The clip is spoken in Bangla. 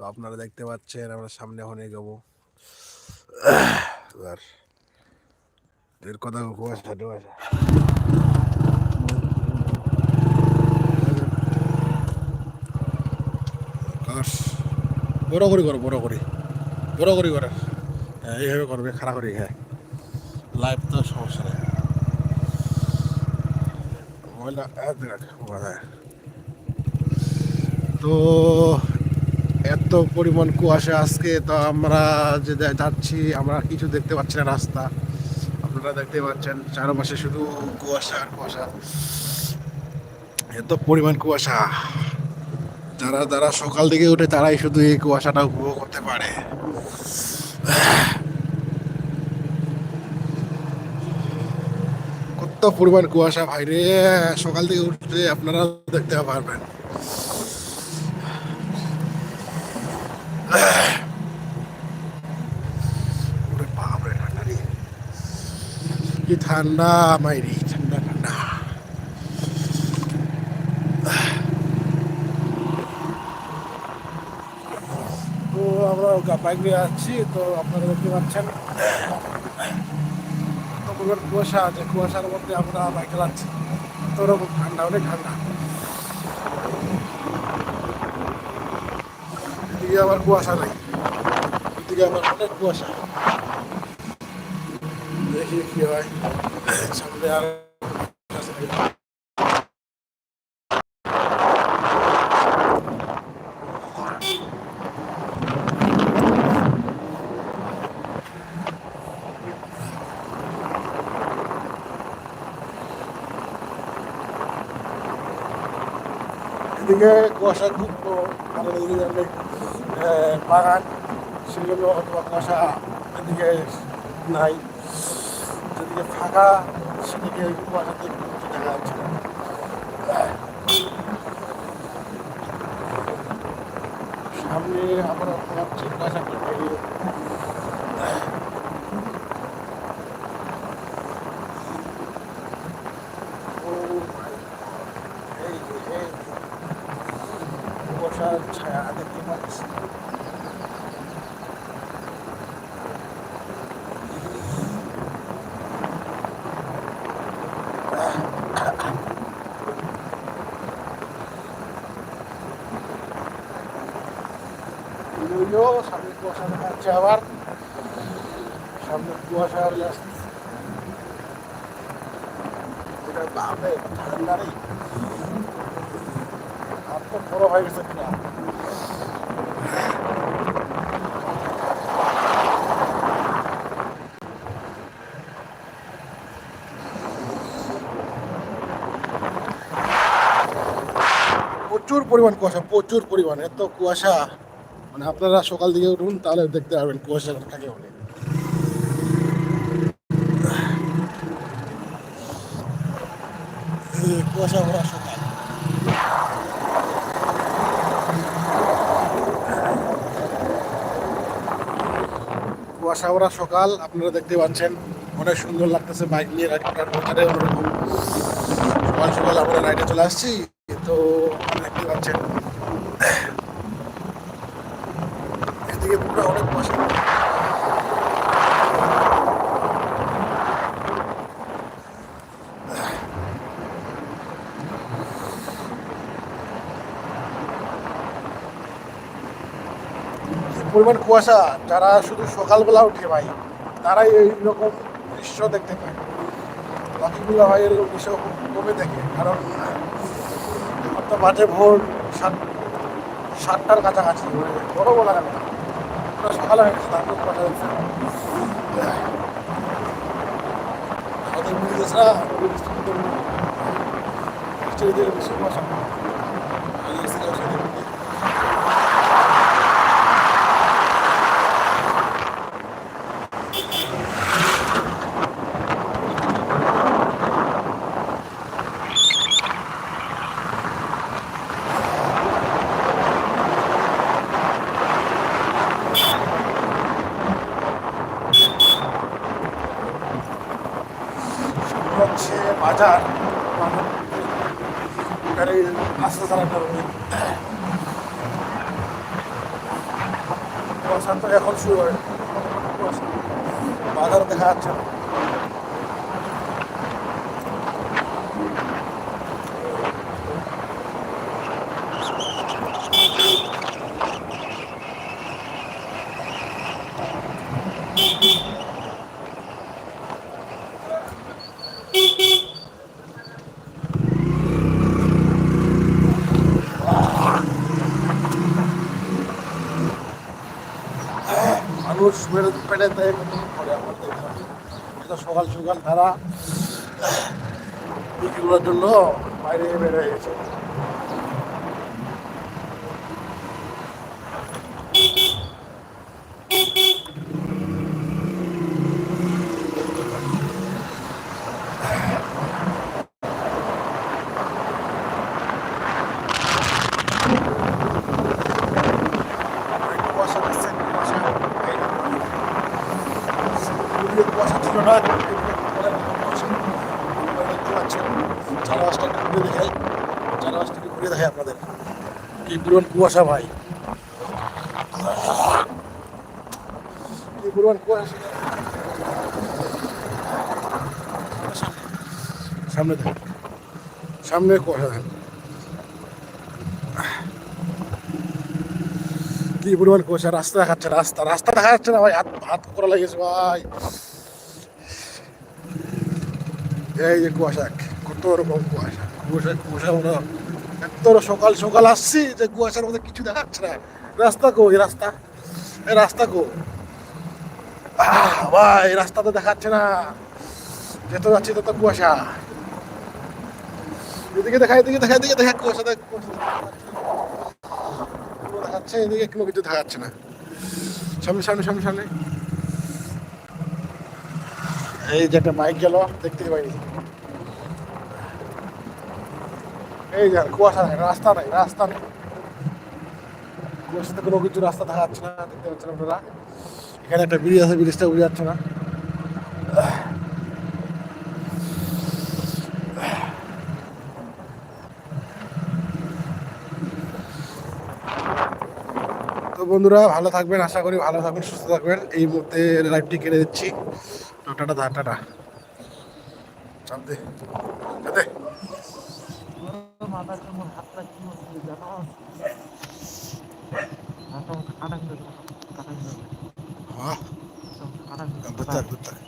তো আপনারা দেখতে পাচ্ছেন আমরা সামনে হনে যাব। আর এর কথা কুয়াশা টুয়াশা বড় করে করো, বড় করে। বড় করে করে। হ্যাঁ এইভাবে করবে খারাপ করে হ্যাঁ। লাইভ তো সমস্যা নেই। হ্যাঁ তো এত পরিমাণ কুয়াশা আজকে, তো আমরা যে যাচ্ছি, আমরা কিছু দেখতে পাচ্ছি না রাস্তা। আপনারা দেখতে পাচ্ছেন, চারপাশে শুধু কুয়াশা আর কুয়াশা। এত পরিমাণ কুয়াশা। যারা যারা সকাল থেকে উঠে, তারাই শুধু এই কুয়াশাটা উপভোগ করতে পারে। কত পরিমাণ কুয়াশা ভাই রে সকাল থেকে উঠলে আপনারা দেখতে পারবেন ওরে বাপরে ঠান্ডা রে কি ঠান্ডা মাইরি ঠান্ডা ঠান্ডা। তো আমরা বাইক নিয়ে যাচ্ছি তো আপনারা দেখতে পাচ্ছেন। কুয়াশা আছে, কুয়াশার মধ্যে আমরা বাইক চালাচ্ছি। তো ওরকম ঠান্ডা, অনেক ঠান্ডা। এদিকে আবার কুয়াশা নাই। এদিকে আবার অনেক কুয়াশা। কি হয় সামনে আর এদিকে কুয়াশা খুব কারণ এদিকে অনেক বাগান জন্য হয়তো কুয়াশা এদিকে নাই। যেদিকে ফাঁকা সেদিকে কুয়াশাতে কিছু দেখা যাচ্ছে না সামনে আমরা ভাবছি কুয়াশা করতে ও মাই এই যে এই যে কুয়াশার ছায়া দেখতে পাচ্ছি ইয়ো সামনে কুয়াশা দেখা যাচ্ছে আবার সামনে কুয়াশা আর এটা প্রচুর পরিমাণ কুয়াশা, প্রচুর পরিমাণ, এত কুয়াশা। মানে আপনারা সকাল দিকে উঠুন, তাহলে দেখতে পারবেন কুয়াশা বলে এই কুয়াশা ভরা সকাল। কুয়াশা সকাল, আপনারা দেখতে পাচ্ছেন, অনেক সুন্দর লাগতেছে বাইক নিয়ে রাইড করার অন্যরকম সকাল সকাল আমরা রাইডে চলে আসছি, তো দেখতে পাচ্ছেন এদিকে পুরো অনেক যে পরিমাণ কুয়াশা? যারা শুধু সকালবেলা উঠে ভাই, তারাই এইরকম দৃশ্য দেখতে পায়। বাকিগুলো ভাই এরকম দৃশ্য কমে দেখে, কারণ এখন তো বাজে ভোর সাত সাতটার কাছাকাছি মানে বড় বড় লাগে না দেখছে আমাদের বিদেশরা বেশি কুয়াশা আমাদের সিলেট সাইডে হচ্ছে বাজার আস্তে চালাতে হবে শান্ত এখন শুরু হয় বাজার দেখা যাচ্ছে না বেরোতে কতক্ষণ পরে এটা সকাল সকাল তারা বিক্রি করার জন্য বাইরে বের হয়ে গেছে অনেক কুয়াশা দিচ্ছে, কুয়াশা। এই পুরীতে কুয়াশা ছিল না, এদিকে অনেক কুয়াশা। আপনারা দেখতে পাচ্ছেন, চারপাশটা ঘুরে দেখাই চারপাশটা একটু ঘুরে দেখাই আপনাদের। কি পরিমাণ কুয়াশা ভাই। কি পরিমাণ কুয়াশা। সামনে দেখ সামনে কুয়াশা দেখ কি পরিমাণ কুয়াশা রাস্তা দেখাচ্ছে রাস্তা রাস্তা দেখা যাচ্ছে না ভাই। হাত হাত করা লাগিয়েছে ভাই। এই যে কুয়াশা কত রকম কুয়াশা। কুয়াশা কুয়াশা মনে এত সকাল সকাল আসছি যে কুয়াশার মধ্যে কিছু দেখাচ্ছে না। রাস্তা কো, এই রাস্তা? এই রাস্তা কো? ভাই রাস্তা তো দেখাচ্ছে না। যেত যাচ্ছি তত কুয়াশা। এদিকে দেখা এদিকে দেখা এদিকে দেখা, কুয়াশা দেখ, কুয়াশা দেখাচ্ছে, এদিকে কোনো কিছু দেখা যাচ্ছে না। সামনে সামনে সামনে সামনে। এই যে একটা বাইক গেল, দেখতে পাইনি। এই যে কুয়াশা নাই রাস্তা নাই, রাস্তা নেই। কুয়াশাতে কোনো কিছু রাস্তা দেখা যাচ্ছে না, দেখতে পাচ্ছেন আপনারা। এখানে একটা ব্রিজ আছে, ব্রিজটা বুঝে যাচ্ছে না। তো বন্ধুরা, ভালো থাকবেন, আশা করি ভালো থাকবেন, সুস্থ থাকবেন। এই মুহূর্তে লাইভটি কেটে দিচ্ছি। টাটা টাটা দে। মাথার কেমন হাতটা কি হচ্ছে জানো হাতটা কাটা কাটা কাটা থাক